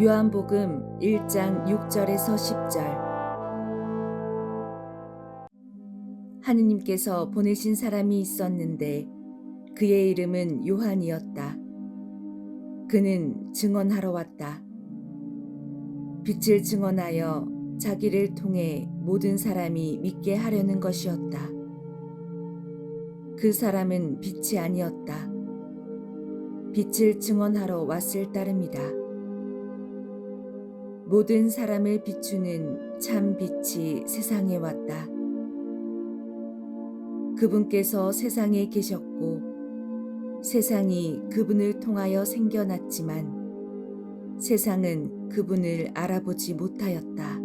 요한복음 1장 6절에서 10절 하느님께서 보내신 사람이 있었는데 그의 이름은 요한이었다. 그는 증언하러 왔다. 빛을 증언하여 자기를 통해 모든 사람이 믿게 하려는 것이었다. 그 사람은 빛이 아니었다. 빛을 증언하러 왔을 따름이다. 모든 사람을 비추는 참 빛이 세상에 왔다. 그분께서 세상에 계셨고 세상이 그분을 통하여 생겨났지만 세상은 그분을 알아보지 못하였다.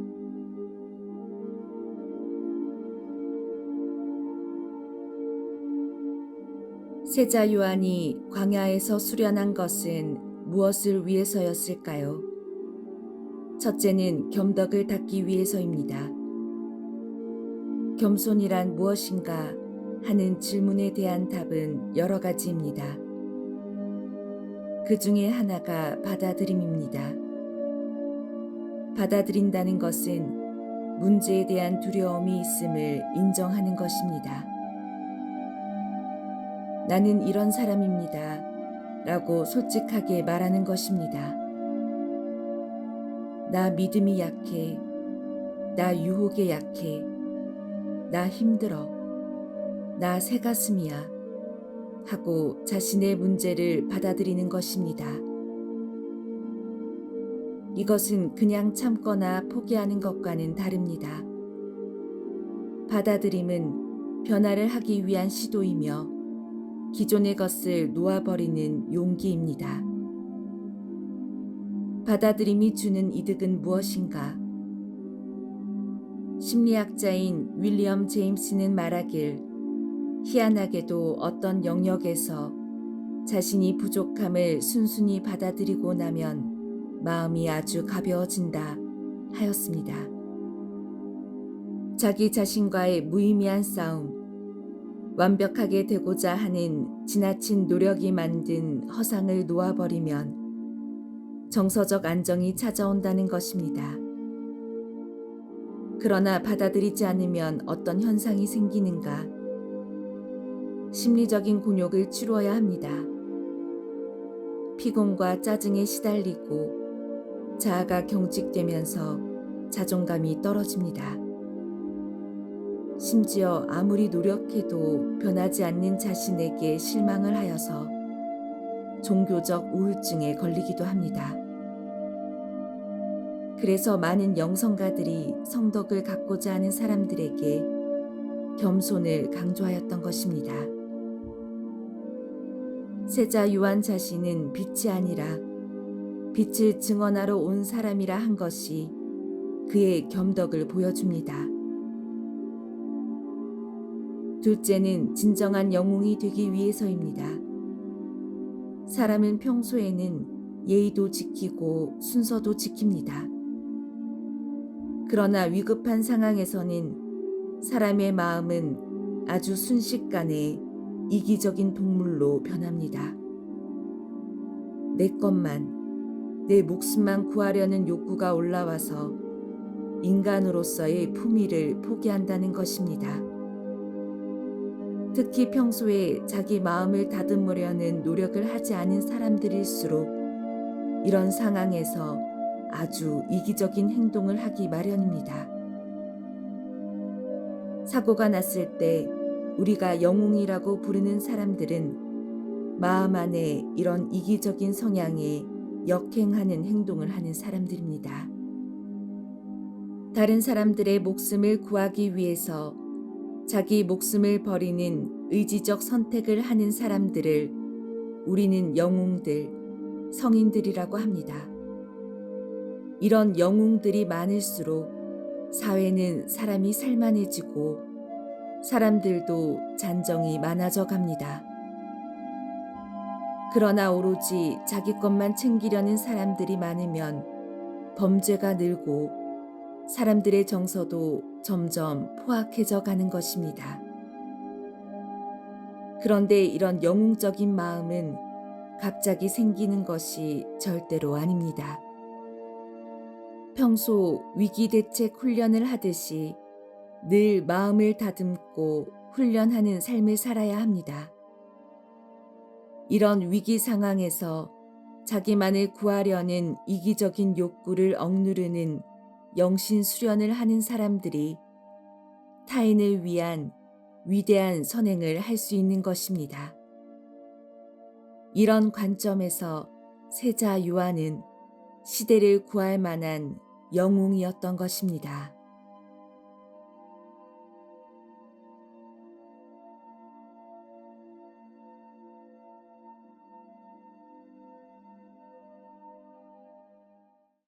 세자 요한이 광야에서 수련한 것은 무엇을 위해서였을까요? 첫째는 겸덕을 닦기 위해서입니다. 겸손이란 무엇인가 하는 질문에 대한 답은 여러 가지입니다. 그 중에 하나가 받아들임입니다. 받아들인다는 것은 문제에 대한 두려움이 있음을 인정하는 것입니다. 나는 이런 사람입니다. 라고 솔직하게 말하는 것입니다. 나 믿음이 약해. 나 유혹에 약해. 나 힘들어. 나 새가슴이야. 하고 자신의 문제를 받아들이는 것입니다. 이것은 그냥 참거나 포기하는 것과는 다릅니다. 받아들임은 변화를 하기 위한 시도이며 기존의 것을 놓아버리는 용기입니다. 받아들임이 주는 이득은 무엇인가? 심리학자인 윌리엄 제임스는 말하길 희한하게도 어떤 영역에서 자신이 부족함을 순순히 받아들이고 나면 마음이 아주 가벼워진다 하였습니다. 자기 자신과의 무의미한 싸움, 완벽하게 되고자 하는 지나친 노력이 만든 허상을 놓아버리면 정서적 안정이 찾아온다는 것입니다. 그러나 받아들이지 않으면 어떤 현상이 생기는가? 심리적인 곤욕을 치루어야 합니다. 피곤과 짜증에 시달리고 자아가 경직되면서 자존감이 떨어집니다. 심지어 아무리 노력해도 변하지 않는 자신에게 실망을 하여서 종교적 우울증에 걸리기도 합니다. 그래서 많은 영성가들이 성덕을 갖고자 하는 사람들에게 겸손을 강조하였던 것입니다. 세자 요한 자신은 빛이 아니라 빛을 증언하러 온 사람이라 한 것이 그의 겸덕을 보여줍니다. 둘째는 진정한 영웅이 되기 위해서입니다. 사람은 평소에는 예의도 지키고 순서도 지킵니다. 그러나 위급한 상황에서는 사람의 마음은 아주 순식간에 이기적인 동물로 변합니다. 내 것만, 내 목숨만 구하려는 욕구가 올라와서 인간으로서의 품위를 포기한다는 것입니다. 특히 평소에 자기 마음을 다듬으려는 노력을 하지 않은 사람들일수록 이런 상황에서 아주 이기적인 행동을 하기 마련입니다. 사고가 났을 때 우리가 영웅이라고 부르는 사람들은 마음 안에 이런 이기적인 성향에 역행하는 행동을 하는 사람들입니다. 다른 사람들의 목숨을 구하기 위해서 자기 목숨을 버리는 의지적 선택을 하는 사람들을 우리는 영웅들, 성인들이라고 합니다. 이런 영웅들이 많을수록 사회는 사람이 살만해지고 사람들도 잔정이 많아져 갑니다. 그러나 오로지 자기 것만 챙기려는 사람들이 많으면 범죄가 늘고 사람들의 정서도 점점 포악해져 가는 것입니다. 그런데 이런 영웅적인 마음은 갑자기 생기는 것이 절대로 아닙니다. 평소 위기 대책 훈련을 하듯이 늘 마음을 다듬고 훈련하는 삶을 살아야 합니다. 이런 위기 상황에서 자기만을 구하려는 이기적인 욕구를 억누르는 영신 수련을 하는 사람들이 타인을 위한 위대한 선행을 할 수 있는 것입니다. 이런 관점에서 세자 요한은 시대를 구할 만한 영웅이었던 것입니다.